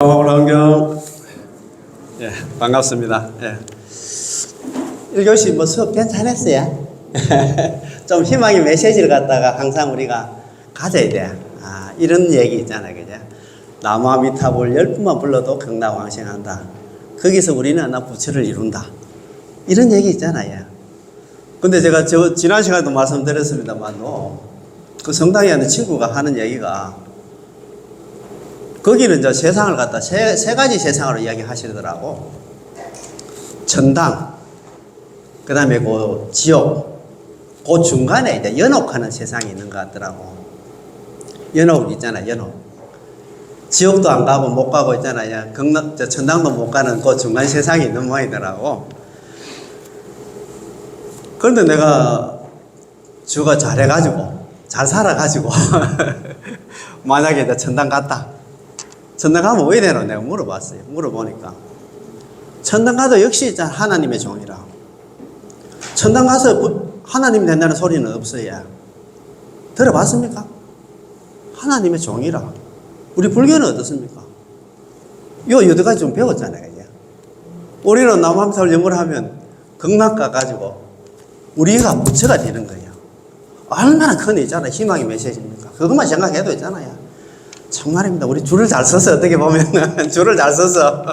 오랑경 예 반갑습니다. 예. 1교시 뭐 수업 괜찮았어요? 좀 희망의 메시지를 갖다가 항상 우리가 가져야 돼. 아, 이런 얘기 있잖아요. 그죠? 나무아미타불 열 분만 불러도 경락왕생한다. 거기서 우리는 나 부처를 이룬다. 이런 얘기 있잖아요. 근데 제가 저 지난 시간에도 말씀드렸습니다만, 그 성당에 있는 친구가 하는 얘기가 거기는 이제 세상을 갖다 세, 세 가지 세상으로 이야기하시더라고. 천당, 그 다음에 그 지옥, 그 중간에 이제 연옥하는 세상이 있는 것 같더라고. 연옥 있잖아, 연옥. 지옥도 안 가고 못 가고 있잖아요. 경락, 저 천당도 못 가는 그 중간 세상이 있는 모양이더라고. 그런데 내가 주가 잘해가지고, 잘 살아가지고, 만약에 천당 갔다. 천당 가면 왜 되노? 내가 물어봤어요. 물어보니까. 천당 가도 역시 하나님의 종이라. 천당 가서 부- 하나님 된다는 소리는 없어요. 들어봤습니까? 하나님의 종이라. 우리 불교는 어떻습니까? 요 여덟 가지 좀 배웠잖아요. 이제. 우리는 남함사를 영어를 하면 극락 가 가지고 우리가 부처가 되는 거예요. 얼마나 큰 있잖아요. 희망의 메시지입니까? 그것만 생각해도 있잖아요. 정말입니다. 우리 줄을 잘 써서 어떻게 보면 줄을 잘 써서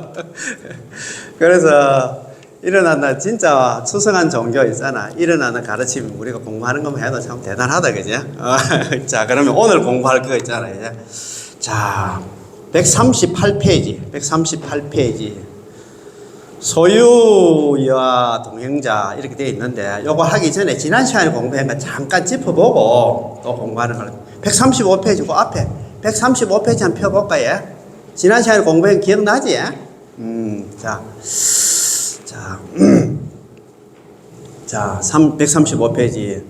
그래서 일어난다 진짜 수성한 종교 있잖아. 일어나는 가르침 우리가 공부하는 것만 해도 참 대단하다 그죠? 어, 자 그러면 오늘 공부할 거 있잖아 이제 자 138페이지 138페이지 소유와 동행자 이렇게 되어 있는데 요거 하기 전에 지난 시간에 공부한 거 잠깐 짚어보고 또 공부하는 걸 135페이지 그 앞에 135페이지 한번 펴볼까요? 지난 시간에 공부한 거 기억나지? 음, 자, 자, 자, 3, 135페이지.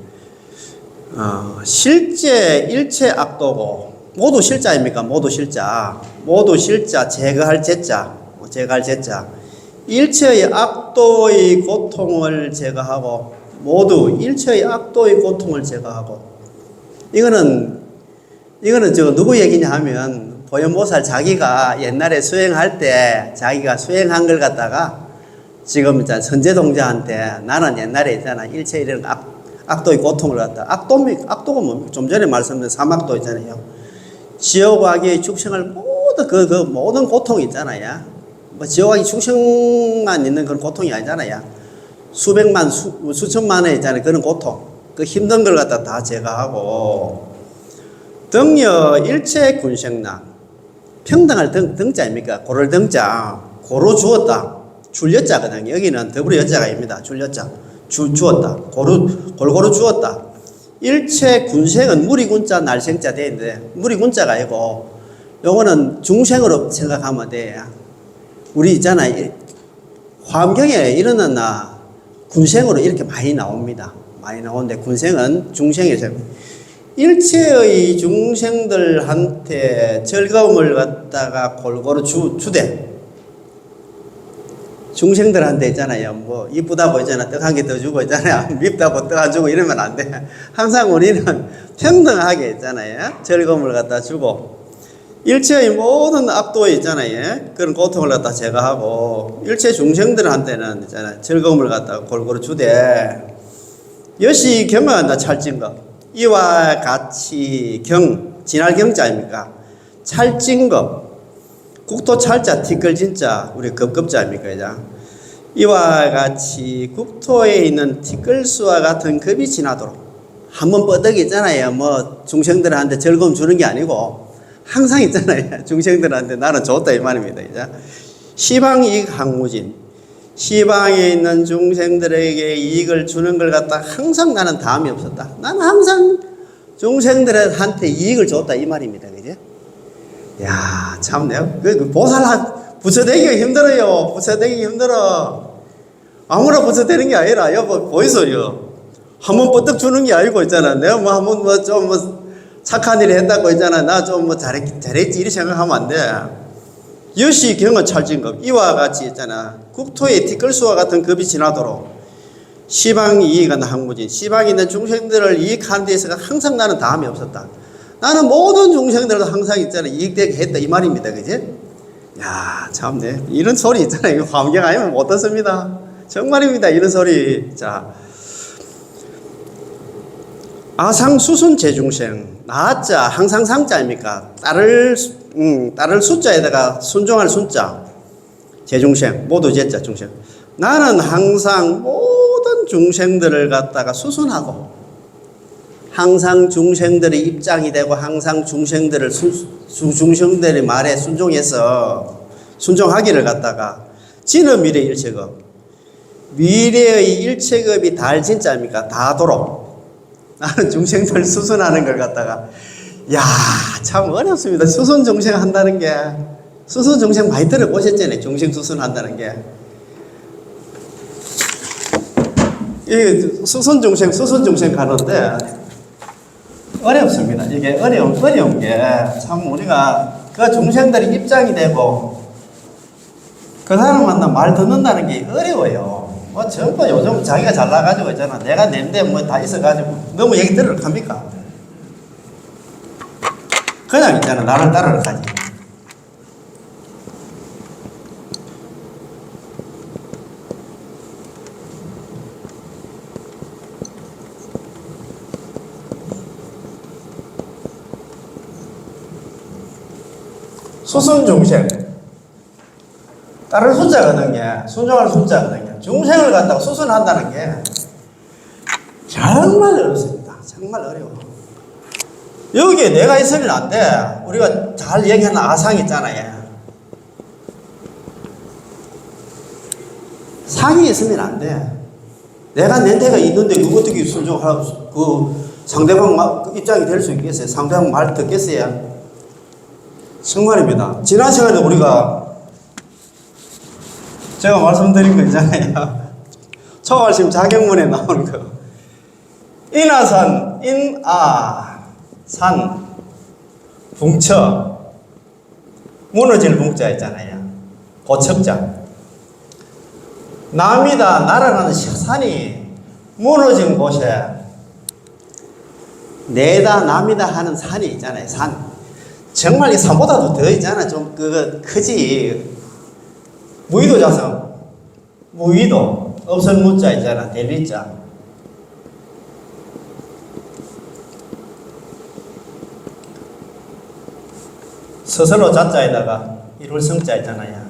어, 실제 일체 악도고 모두 실자입니까? 모두 실자. 모두 실자 제거할 제자. 어, 제거할 제자. 일체의 악도의 고통을 제거하고 모두 일체의 악도의 고통을 제거하고 이거는 이거는 저 누구 얘기냐 하면 보현보살 자기가 옛날에 수행할 때 자기가 수행한 걸 갖다가 지금 있잖아 선제동자한테 나는 옛날에 있잖아. 일체 이런 악, 악도의 고통을 갖다. 악도 악도가 뭐좀 전에 말씀드린 사막도 있잖아요. 지옥악의 축생을 모두 그, 그 모든 고통 있잖아요. 뭐 지옥악의 축생만 있는 그런 고통이 아니잖아요. 수백만 수, 수천만에 있잖아요. 그런 고통. 그 힘든 걸 갖다 다 제거하고 등여 일체 군생남 평등할 등, 등자 입니까? 고를 등자 고로 주었다. 줄여자거든요 여기는 더불어 여자가 입니다. 줄여자. 주, 주었다. 고루, 골고루 주었다. 일체 군생은 무리군자 날생자 되는데 무리군자가 아니고 요거는 중생으로 생각하면 돼. 우리 있잖아요 환경에 일어났나 군생으로 이렇게 많이 나옵니다. 많이 나오는데 군생은 중생에서 일체의 중생들한테 즐거움을 갖다가 골고루 주, 주되 중생들한테 있잖아요. 뭐 이쁘다고 있잖아. 떡 한 개 더 주고 있잖아요. 밉다고 떡 안 주고 이러면 안 돼. 항상 우리는 평등하게 있잖아요. 즐거움을 갖다 주고 일체의 모든 악도에 있잖아요. 그런 고통을 갖다 제거하고 일체 중생들한테는 있잖아요. 즐거움을 갖다 골고루 주되 여시 경한다 찰진것 이와 같이 경 진할 경자 입니까? 찰진것 국토 찰자 티끌 진자 우리 급급자 입니까 이제? 이와 같이 국토에 있는 티끌수와 같은 급이 지나도록 한 번 뻗덕이 있잖아요. 뭐 중생들한테 즐거움 주는 게 아니고 항상 있잖아요. 중생들한테 나는 좋다 이 말입니다 이제. 시방이익 항무진 시방에 있는 중생들에게 이익을 주는 걸 갖다 항상 나는 다음이 없었다. 나는 항상 중생들한테 이익을 줬다 이 말입니다. 그죠? 야, 참 내가 그, 그 보살 부처 되기가 힘들어요. 부처 되기 힘들어. 아무나 부처 되는 게 아니라 여보 보이소요. 한번 뻗떡 주는 게 아니고 있잖아. 내가 뭐 한번 뭐좀뭐 착한 일 했다고 있잖아. 나 좀 뭐 잘했, 잘했지 이렇게 생각하면 안 돼. 여시 경은 찰진급 이와 같이 있잖아 국토의 티끌수와 같은 급이 지나도록 시방 이익은 항무진 시방에 있는 중생들을 이익하는 데 있어서 항상 나는 다음이 없었다 나는 모든 중생들도 항상 있잖아 이익되게 했다 이 말입니다 그지 야, 참네. 이런 소리 있잖아요. 이거 환경 아니면 못 듣습니다. 정말입니다. 이런 소리. 자. 아상 수순 재중생. 나자 항상 상자입니까? 딸을 수- 음, 딸을 숫자에다가 순종할 순자. 재중생 모두 제자 중생. 나는 항상 모든 중생들을 갖다가 수순하고 항상 중생들의 입장이 되고 항상 중생들을 수, 수- 중생들의 말에 순종해서 순종하기를 갖다가 지는 미래 일체급 미래의 일체급이 달 진짜입니까? 다도록 나는 중생들 수순하는 걸 갖다가 야 참 어렵습니다. 수순 중생 한다는 게 수순 중생 많이 들어보셨잖아요. 중생 수순 한다는 게. 이 수순 중생 수순 중생 가는데 어렵습니다. 이게 어려운, 어려운 게 참 우리가 그 중생들이 입장이 되고 그 사람 만나 말 듣는다는 게 어려워요. 뭐 전부 요즘 자기가 잘 나가지고 있잖아. 내가 낸데 뭐다 있어가지고 너무 얘기 들으러 갑니까? 그냥 있잖아. 나를 따르러 가지. 수순 중생. 다른 숫자거든요. 순종하는 숫자거든요. 중생을 갖다가 수순한다는 게 정말 어렵습니다. 정말 어려워. 여기에 내가 있으면 안 돼. 우리가 잘 얘기하는 아상 있잖아요. 상이 있으면 안 돼. 내가 내 데가 있는데 그거 어떻게 순종하고 그 상대방 마- 그 입장이 될 수 있겠어요? 상대방 말 듣겠어요? 정말입니다. 지난 시간에 우리가 제가 말씀드린 거 있잖아요. 초발심 자격문에 나오는 거. 인하산, 인아, 산, 붕처, 무너질 붕자 있잖아요. 고척자. 남이다, 나라라는 산이 무너진 곳에 내다, 남이다 하는 산이 있잖아요. 산. 정말 이 산보다도 더 있잖아. 좀 그거 크지. 무의도 자성. 무의도. 없을 무자 있잖아. 대리자. 스스로 자자에다가 이룰 성자 있잖아요.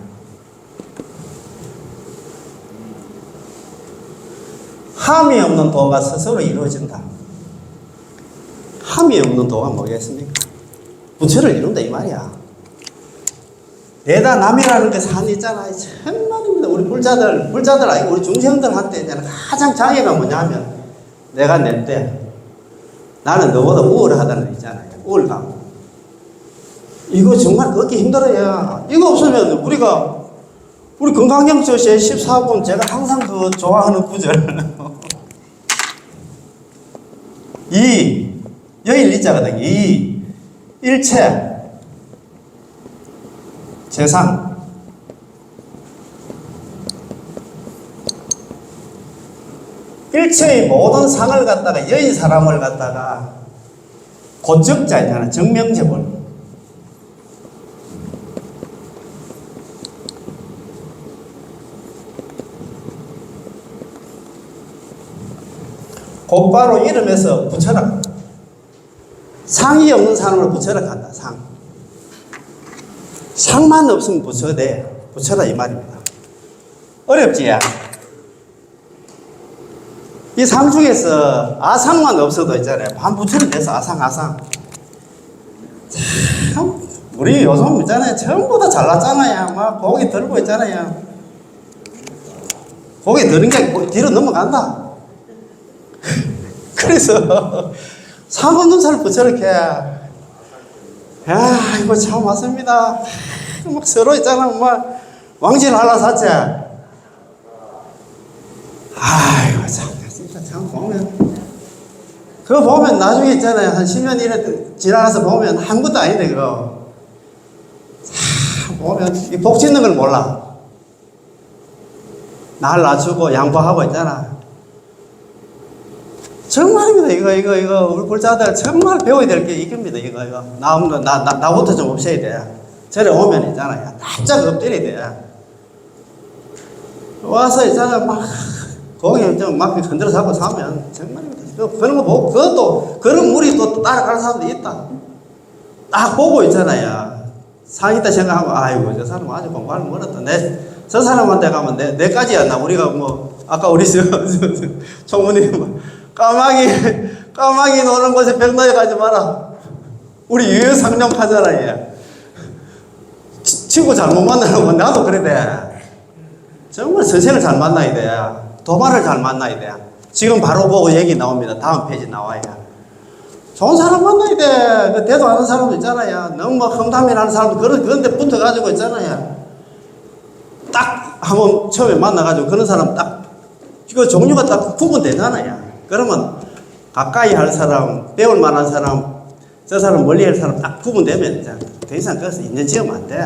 함이 없는 도가 스스로 이루어진다. 함이 없는 도가 뭐겠습니까? 부처를 이룬다 이 말이야. 내다 남이라는 게산 있잖아. 정말입니다. 우리 불자들, 불자들 아니고 우리 중생들한테 가장 장애가 뭐냐면 내가 낸데 나는 너보다 우월하다는 거 있잖아요. 우월감. 이거 정말 얻기 힘들어요. 이거 없으면 우리가 우리 제 14번 제가 항상 그 좋아하는 구절. 이 여일 일자거든요. 이 일체 재산 일체의 모든 상을 갖다가 여인 사람을 갖다가 고적자 있잖아 정명제벌 곧바로 이름에서 붙여라 상이 없는 사람을 붙여라 간다 상 상만 없으면 붙여야 돼. 붙여라 이 말입니다. 어렵지? 이 상 중에서 아상만 없어도 있잖아요. 반 붙여도 돼서 아상, 아상. 참, 우리 요즘 있잖아요. 전부 다 잘났잖아요. 막 고기 들고 있잖아요. 고기 들은 게 뒤로 넘어간다. 그래서 상 없는 사람 이렇게. 야, 이거 참 맞습니다. 막 서로 있잖아, 막 왕진 하나 샀지. 아이고, 참, 진짜 참 보면. 그거 보면 나중에 있잖아요. 한 10년 이래 지나가서 보면 아무것도 아닌데, 그거. 참, 보면, 이복 짓는 걸 몰라. 날 낮추고 양보하고 있잖아. 정말입니다. 이거, 이거, 이거, 우리 불자들 정말 배워야 될 게 이겁니다. 이거, 이거. 나, 나, 나, 나부터 좀 없애야 돼. 절에 오면 있잖아요. 납작 엎드려야 돼. 와서 있잖아, 막, 고개 좀막 흔들어 잡고 사면, 정말입니다. 그- 그런 거 보고, 그것도, 그런 물이 또 따라가는 사람도 있다. 딱 보고 있잖아요. 상이다 생각하고, 아이고, 저 사람 아직 공부하는 멀었다. 내, 저 사람한테 가면 내, 내까지였나? 우리가 뭐, 아까 우리 총무님, 뭐, 까마귀, 까마귀 노는 곳에 병나에 가지 마라. 우리 유효상념하잖아, 얘. 치- 치고 잘못 만나는 건 나도 그래 돼. 정말 선생을 잘 만나야 돼. 도발을 잘 만나야 돼. 지금 바로 보고 얘기 나옵니다. 다음 페이지 나와요. 좋은 사람 만나야 돼. 그 대도 하는 사람도 있잖아요. 너무 뭐 험담이라는 사람도 그런, 그런 데 붙어가지고 있잖아요. 딱 한번 처음에 만나가지고 그런 사람 딱, 그 종류가 딱 구분되잖아요. 그러면 가까이 할 사람, 배울 만한 사람, 저 사람 멀리 할 사람 딱 구분되면 이제 더 이상 거기서 인연 지으면 안 돼.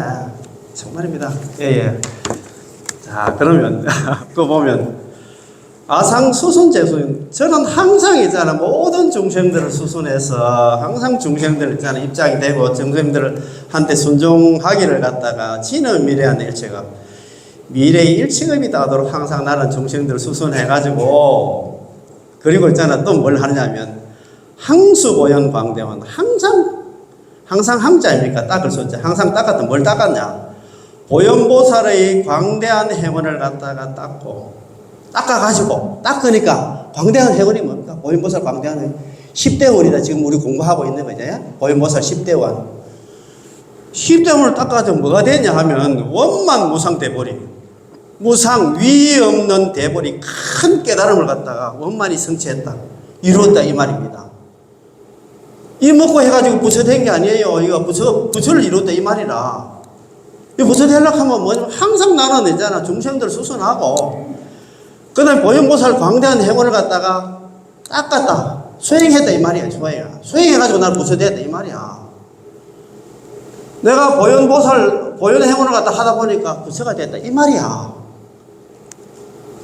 정말입니다. 예, 예. 자, 그러면, 그거 보면, 아상 수순 재순. 저는 항상 있잖아. 모든 중생들을 수순해서 항상 중생들 있잖아. 입장이 되고 중생들을 한테 순종하기를 갖다가 지는 미래한 일체가 미래의 일체급이다 하도록 항상 나는 중생들을 수순해가지고 그리고 있잖아. 또 뭘 하느냐면 항수보현 광대원. 항상, 항상 항자입니까? 닦을 숫자. 항상 닦았다. 뭘 닦았냐? 보현보살의 광대한 행원을 갖다가 닦고 닦아가지고 닦으니까 광대한 행원이 뭡니까? 보현보살 광대한 행원 10대원이다 지금 우리 공부하고 있는 거죠 보현보살 10대원 10대원을 닦아가지고 뭐가 되냐 하면 원만 무상 대보리 무상 위 없는 대보리 큰 깨달음을 갖다가 원만히 성취했다. 이루었다 이 말입니다. 이 먹고 해가지고 부처 된 게 아니에요. 이거 부처, 부처를 이루었다 이 말이라. 이 무슨 연락하면 뭐냐면 항상 나는 있잖아. 중생들 수순하고. 그 다음에 보현보살 광대한 행운을 갖다가 닦았다 수행했다 이 말이야. 수행 수행해가지고 나를 부처됐다 이 말이야. 내가 보현보살 보현 행운을 갖다 하다 보니까 부처가 됐다 이 말이야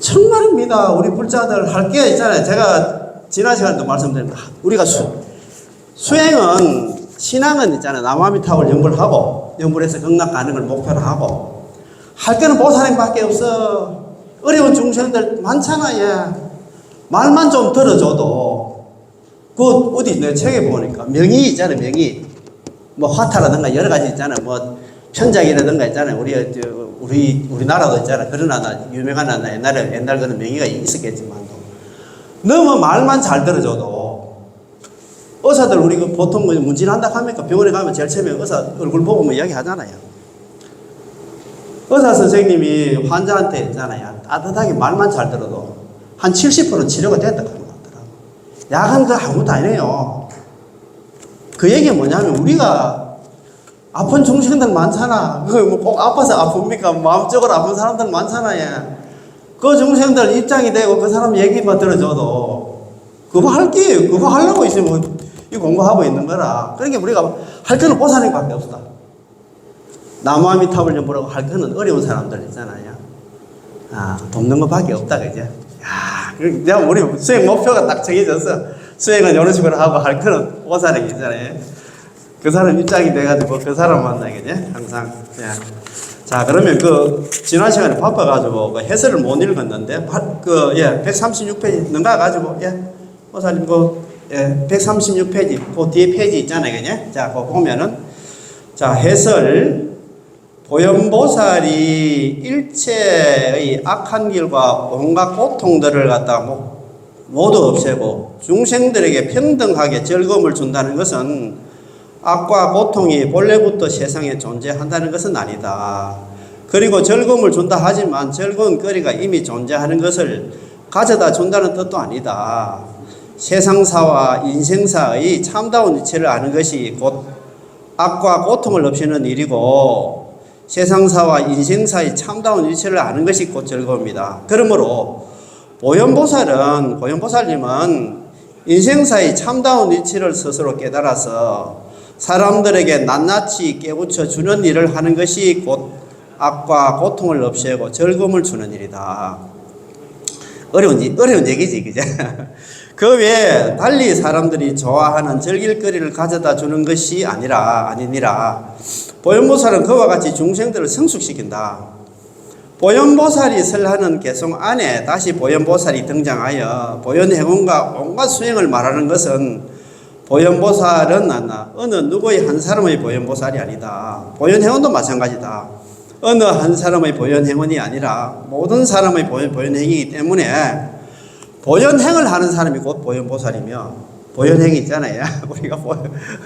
정말입니다 우리 불자들 할 게 있잖아요 제가 지난 시간에도 말씀드렸다 우리가 수, 수행은 신앙은 있잖아요. 남아미탑을 연불 하고 연불해서 극락 가는 걸 목표로 하고 할 거는 보살행밖에 없어. 어려운 중생들 많잖아 예. 말만 좀 들어줘도 그 어디 내 책에 보니까 명의 있잖아요 명의 뭐 화타라든가 여러 가지 있잖아요 뭐 편작이라든가 있잖아요 우리 저 우리 우리나라도 있잖아요 그런 하나 유명한 하나 옛날에 옛날 그런 명의가 있었겠지만도 너무 말만 잘 들어줘도 의사들 우리 그 보통 뭐 문진한다 하니까 병원에 가면 제일 처음에 의사 얼굴 보고 뭐 이야기 하잖아요. 의사 선생님이 환자한테 있잖아요. 따뜻하게 말만 잘 들어도 한 70%는 치료가 됐다 그런 것 같더라고. 약은 그 아무것도 아니에요. 그 얘기가 뭐냐면 우리가 아픈 중생들 많잖아. 그뭐꼭 아파서 아픕니까? 마음적으로 아픈 사람들 많잖아요. 그 중생들 입장이 되고 그 사람 얘기만 들어줘도 그거 할게 그거 하려고 있으면 이 공부하고 있는 거라. 그러니까 우리가 할 거는 보사는 밖에 없다. 나무아미 탑을 연보라고 할 거는 어려운 사람들 있잖아요. 아, 돕는 것 밖에 없다, 그죠? 야, 그 내가 우리 수행 목표가 딱 정해졌어. 수행은 이런 식으로 하고 할 거는 보사는 있잖아요. 그 사람 입장이 돼가지고 그 사람 만나겠네, 항상. 예. 자, 그러면 그, 지난 시간에 바빠가지고 그 해설을 못 읽었는데, 바, 그, 예, 136페이지 넘어가가지고, 예, 보사님 그, 예, 136페이지, 그 뒤에 페이지 있잖아요, 그죠? 자, 그거 보면은, 자, 해설, 보현보살이 일체의 악한 길과 온갖 고통들을 갖다 모- 모두 없애고 중생들에게 평등하게 즐거움을 준다는 것은 악과 고통이 본래부터 세상에 존재한다는 것은 아니다. 그리고 즐거움을 준다 하지만 즐거운 거리가 이미 존재하는 것을 가져다 준다는 뜻도 아니다. 세상사와 인생사의 참다운 이치를 아는 것이 곧 악과 고통을 없애는 일이고 세상사와 인생사의 참다운 일체를 아는 것이 곧 즐거움이다. 그러므로 보현보살은 보현보살님은 인생사의 참다운 일치를 스스로 깨달아서 사람들에게 낱낱이 깨우쳐 주는 일을 하는 것이 곧 악과 고통을 없애고 즐거움을 주는 일이다. 어려운 일- 어려운 얘기지, 그죠? 그 외에 달리 사람들이 좋아하는 즐길거리를 가져다 주는 것이 아니라 아니니라. 보현보살은 그와 같이 중생들을 성숙시킨다. 보현보살이 설하는 개성 안에 다시 보현보살이 등장하여 보현행원과 온갖 수행을 말하는 것은 보현보살은 아나 어느 누구의 한 사람의 보현보살이 아니다. 보현행원도 마찬가지다. 어느 한 사람의 보현행원이 아니라 모든 사람의 보현, 보현행이기 때문에 보현행을 하는 사람이 곧 보현보살이며 보현행이 있잖아요. 우리가 보-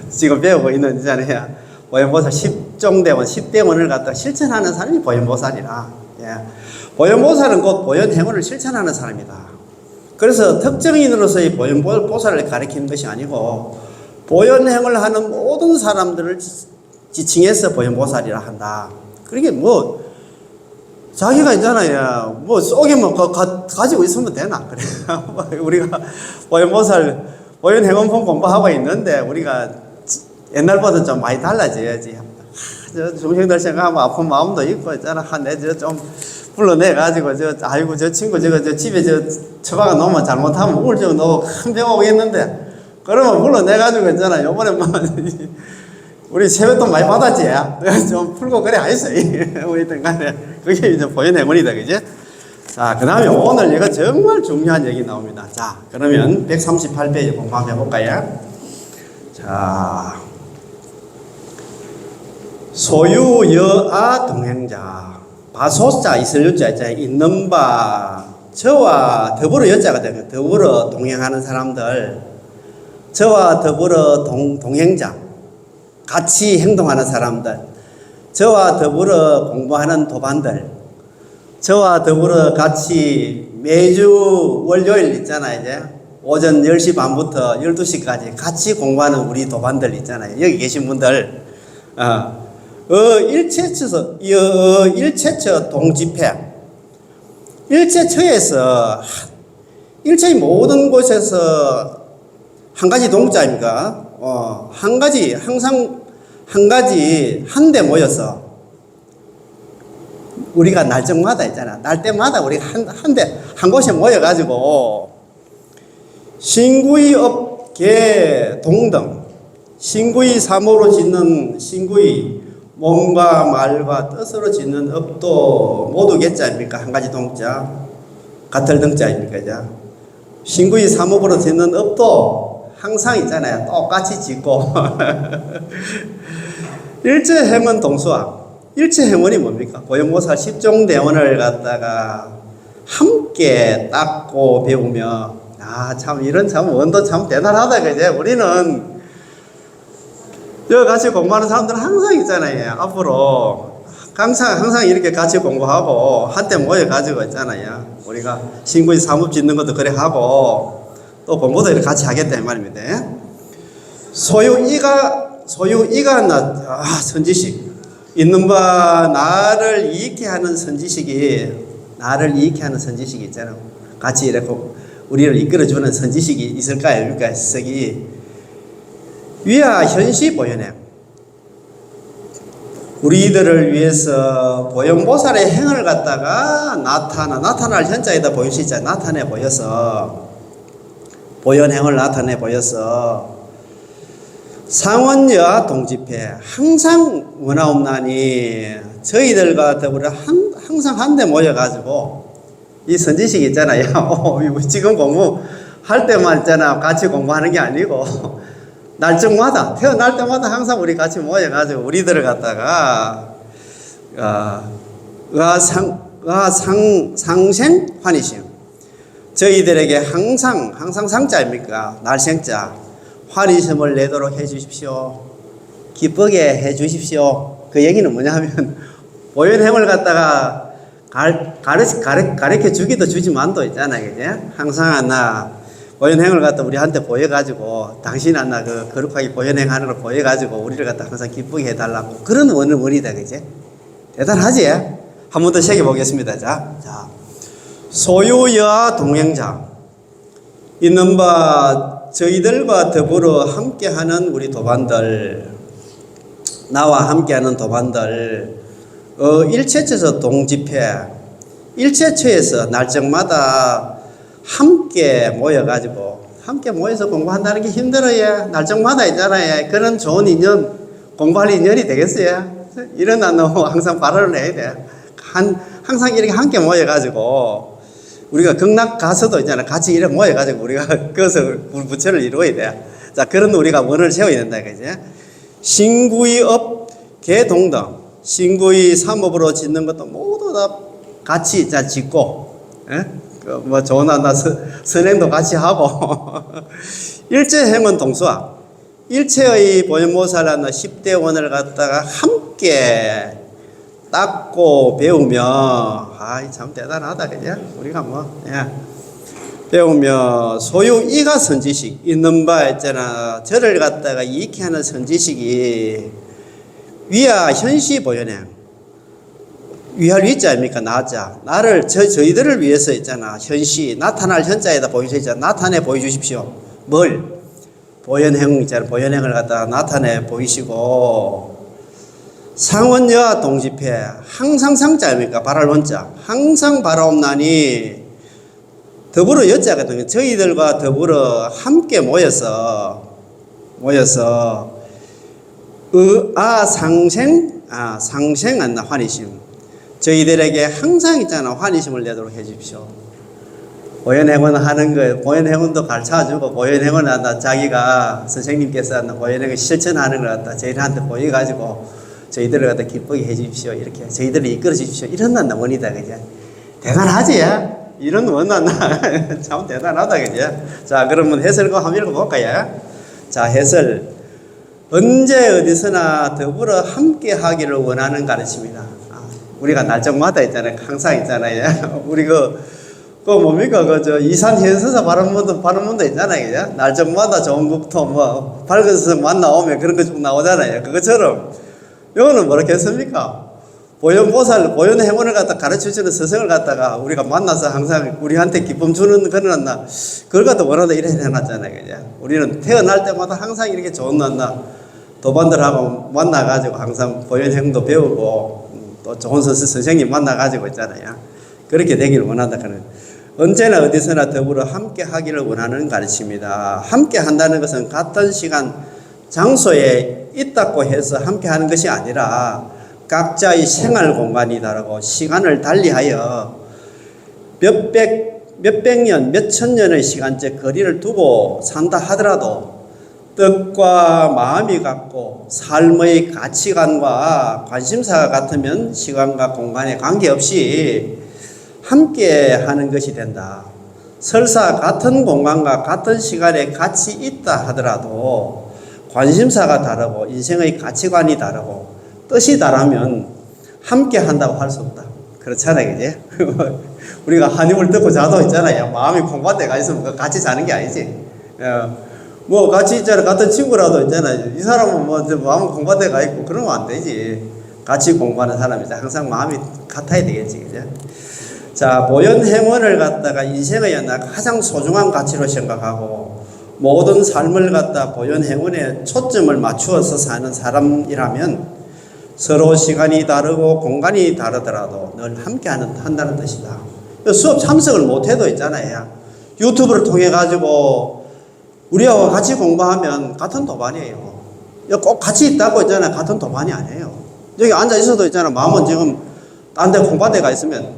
지금 배우고 있는 있잖아요. 보현보살 10종대원, 10대원을 갖다 실천하는 사람이 보현보살이라. 예. 보현보살은 곧 보현행원을 실천하는 사람이다. 그래서 특정인으로서의 보현 보살을 가리키는 것이 아니고 보현행을 하는 모든 사람들을 지- 지칭해서 보현 보살이라 한다. 그러게 뭐 자기가 있잖아요. 뭐 속에만 가, 가, 가 지고 있으면 되나? 그래. 우리가 보현 보살, 보현 행원품 공부하고 있는데 우리가 옛날보다 좀 많이 달라져야지. 하, 저 중생들 생각하면 아픈 마음도 있고 있잖아. 내저좀 불러내 가지고 저 아이고 저 친구 저거 저 집에 저 처박아 놓으면 잘못하면 우울증 너무 큰병 오겠는데 그러면 불러내 가지고 있잖아. 요번에 뭐 우리 세뱃돈 많이 받았지? 좀 풀고 그래 안 했어. 우리 간에 그게 이제 보현 행운이다, 그지? 자, 그 다음에 오늘 얘가 정말 중요한 얘기 나옵니다. 자, 그러면 138페이지 공부 한번 해볼까요? 자, 소유 여아 동행자 유자 있잖아요. 있는 바 저와 더불어 여자가 되면 더불어 동행하는 사람들 저와 더불어 동, 동행자 같이 행동하는 사람들, 저와 더불어 공부하는 도반들, 저와 더불어 같이 매주 월요일 있잖아요, 이제. 오전 10시 반부터 12시까지 같이 공부하는 우리 도반들 있잖아요. 여기 계신 분들, 어, 어 일체처서, 어, 일체처 동집회. 일체처에서, 일체의 모든 곳에서 한 가지 동자 입니까? 어, 한 가지, 항상 한 가지, 한대 모여서 우리가 날짜마다 있잖아. 날 때마다 우리가 한, 한 대, 한 곳에 모여가지고 신구이 업계 동등, 신구이 사모로 짓는 신구이 몸과 말과 뜻으로 짓는 업도 모두 개자입니까? 한 가지 동자, 같을 등자입니까? 이제? 신구이 사목으로 짓는 업도 항상 있잖아요. 똑같이 짓고. 일체행은 동수학. 일체행원이 뭡니까? 고영보살 십종대원을 갖다가 함께 닦고 배우며, 아, 참, 이런 참, 원도 참 대단하다, 그제? 우리는, 여기 같이 공부하는 사람들은 항상 있잖아요. 앞으로. 항상, 항상 이렇게 같이 공부하고, 한때 모여 가지고 있잖아요. 우리가 신구이 사업 짓는 것도 그래 하고, 또 공부도 이렇게 같이 하겠다, 이 말입니다. 소유 이가, 소유 이가 나, 아, 선지식. 있는 바 나를 이익해 하는 선지식이, 나를 이익해 하는 선지식이 있잖아. 같이 이렇게 우리를 이끌어주는 선지식이 있을까요? 그러니까 석이 위아 현시 보현행. 우리들을 위해서 보현보살의 행을 갖다가 나타나, 나타날 현자에다 있잖아. 나타내 보여서, 보현행을 나타내 보여서, 상원여와 동집회 항상 원하옵나니 저희들과 더불어 한, 항상 한데 모여가지고 이 선지식 있잖아요. 어, 지금 공부할 때만 있잖아. 같이 공부하는 게 아니고 날짜마다 태어날 때마다 항상 우리 같이 모여가지고 우리들을 갖다가 어, 의상 의상 상생 환희심 저희들에게 항상 항상 상자입니까 날생자 환희심을 내도록 해 주십시오. 기쁘게 해 주십시오. 그 얘기는 뭐냐면 보현행을 갖다가 갈, 가르, 가르, 가르쳐 주기도 주지만도 있잖아요. 그제? 항상 나 보현행을 갖다 우리한테 보여가지고 당신 하나 그 거룩하게 보현행 하는 걸 보여가지고 우리를 갖다 항상 기쁘게 해달라고 그런 원을 원이다. 그제? 대단하지? 한 번 더 새겨 보겠습니다. 자, 자. 소유여 동행자. 있는 바 저희들과 더불어 함께하는 우리 도반들, 나와 함께하는 도반들, 어, 일체처에서 동집회, 일체처에서 날짜마다 함께 모여가지고 함께 모여서 공부한다는 게 힘들어요. 날짜마다 있잖아요. 그런 좋은 인연, 공부할 인연이 되겠어요. 안 너무 항상 발언을 해야 돼. 한, 항상 이렇게 함께 모여가지고, 우리가 극락 가서도 있잖아. 같이 이렇게 모여가지고 우리가 그것을 부처를 이루어야 돼. 자, 그런 우리가 원을 세워야 된다. 그지? 신구이업 개동등. 신구이 삼업으로 짓는 것도 모두 다 같이 자 짓고, 예? 좋은 하나 선행도 같이 하고, 일체행은 동수와 일체의 보현모사라는 10대 원을 갖다가 함께 닦고 배우며, 아이, 참 대단하다, 그죠? 우리가 뭐, 예. 배우며 소유 이가 선지식 있는 바 있잖아. 저를 갖다가 이익해 하는 선지식이 위야 현시 보현행. 위할 위자 아닙니까? 나자. 나를, 저, 저희들을 위해서 있잖아. 현시. 나타날 현자에다 보여주있잖아 나타내 보여주십시오. 뭘? 보현행 있잖아. 보현행을 갖다가 나타내 보이시고. 상원여와 동집해. 항상 상자 아닙니까? 바랄 원자. 항상 바라옵나니 더불어 여자거든요. 저희들과 더불어 함께 모여서 모여서 상생 아 상생 안나 환희심 저희들에게 항상 있잖아. 환희심을 내도록 해주십시오. 보현행원 하는 거 보현행원도 가르쳐주고 보현행원 한다. 자기가 선생님께서 보현행을 실천하는 걸 갖다 저희들한테 보여가지고 저희들을 갖다 기쁘게 해주십시오. 이렇게 저희들을 이끌어 주십시오. 이런 난다. 원이다. 그죠 대단하지? 이런 원난다 참 대단하다. 그죠 자 그러면 해설과 한번 읽어볼까요 자 해설. 언제 어디서나 더불어 함께 하기를 원하는 가르침이다. 아, 우리가 날짜마다 있잖아요. 항상 있잖아요. 우리 그, 그 뭡니까? 그 저 이산 현서사 발음문도 발음문도 있잖아요. 그죠? 날짜마다 좋은 국토 뭐 밝은 스승 만나오면 그런 거 좀 나오잖아요. 그것처럼. 이거는 뭐라고 했습니까? 보현보살, 보현행원을 갖다 가르쳐주는 스승을 갖다가 우리가 만나서 항상 우리한테 기쁨 주는 그런 나. 그걸 갖다 원하다 이래 해놨잖아요. 그죠? 우리는 태어날 때마다 항상 이렇게 좋은 나. 도반들하고 만나가지고 항상 보현행도 배우고 음, 또 좋은 선- 선생님 만나가지고 있잖아요. 그렇게 되기를 원한다. 그는 언제나 어디서나 더불어 함께 하기를 원하는 가르침이다. 함께 한다는 것은 같은 시간, 장소에 있다고 해서 함께 하는 것이 아니라 각자의 생활 공간이 다르고 시간을 달리하여 몇백, 몇백 년, 몇천 년의 시간째 거리를 두고 산다 하더라도 뜻과 마음이 같고 삶의 가치관과 관심사가 같으면 시간과 공간에 관계없이 함께 하는 것이 된다. 설사 같은 공간과 같은 시간에 같이 있다 하더라도 관심사가 다르고 인생의 가치관이 다르고 뜻이 다르면 함께 한다고 할 수 없다. 그렇잖아요, 그지? 우리가 한입을 듣고 자도 있잖아요. 마음이 공감대가 있으면 그 같이 자는 게 아니지. 어, 뭐 같이 있잖아. 같은 친구라도 있잖아요. 이 사람은 뭐 마음 공감대가 있고 그러면 안 되지. 같이 공부하는 사람이죠. 항상 마음이 같아야 되겠지, 그죠? 자, 보현 행원을 갖다가 인생의 나 가장 소중한 가치로 생각하고 모든 삶을 갖다 보현 행원에 초점을 맞추어서 사는 사람이라면 서로 시간이 다르고 공간이 다르더라도 늘 함께하는 한다는 뜻이다. 수업 참석을 못해도 있잖아요. 유튜브를 통해 가지고 우리하고 같이 공부하면 같은 도반이에요. 꼭 같이 있다고 있잖아요. 같은 도반이 아니에요. 여기 앉아 있어도 있잖아. 마음은 지금 딴 데 공부대가 있으면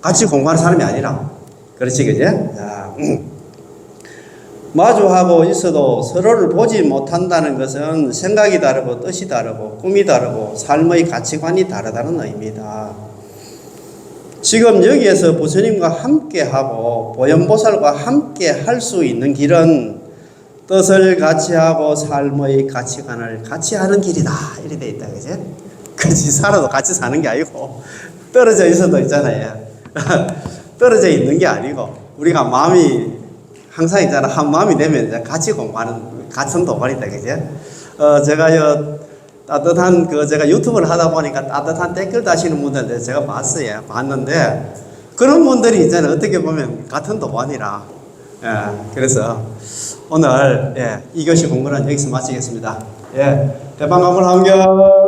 같이 공부하는 사람이 아니라. 그렇지, 그지? 자, 음. 마주하고 있어도 서로를 보지 못한다는 것은 생각이 다르고 뜻이 다르고 꿈이 다르고 삶의 가치관이 다르다는 의미다. 지금 여기에서 부처님과 함께하고 보현보살과 함께 할 수 있는 길은 뜻을 같이 하고 삶의 가치관을 같이 하는 길이다. 이렇게 돼 있다. 그지? 같이 살아도 같이 사는 게 아니고 떨어져 있어도 있잖아요. 떨어져 있는 게 아니고 우리가 마음이 항상 있잖아. 한 마음이 되면 이제 같이 공부하는 같은 도발이다. 그죠? 어, 제가 요, 따뜻한 그 제가 유튜브를 하다 보니까 따뜻한 댓글 다시는 분들 제가 봤어요. 봤는데 그런 분들이 있잖아요. 어떻게 보면 같은 도반이라. 예, 그래서 오늘 예, 이교시 공부는 여기서 마치겠습니다. 예, 대방감을 한겨.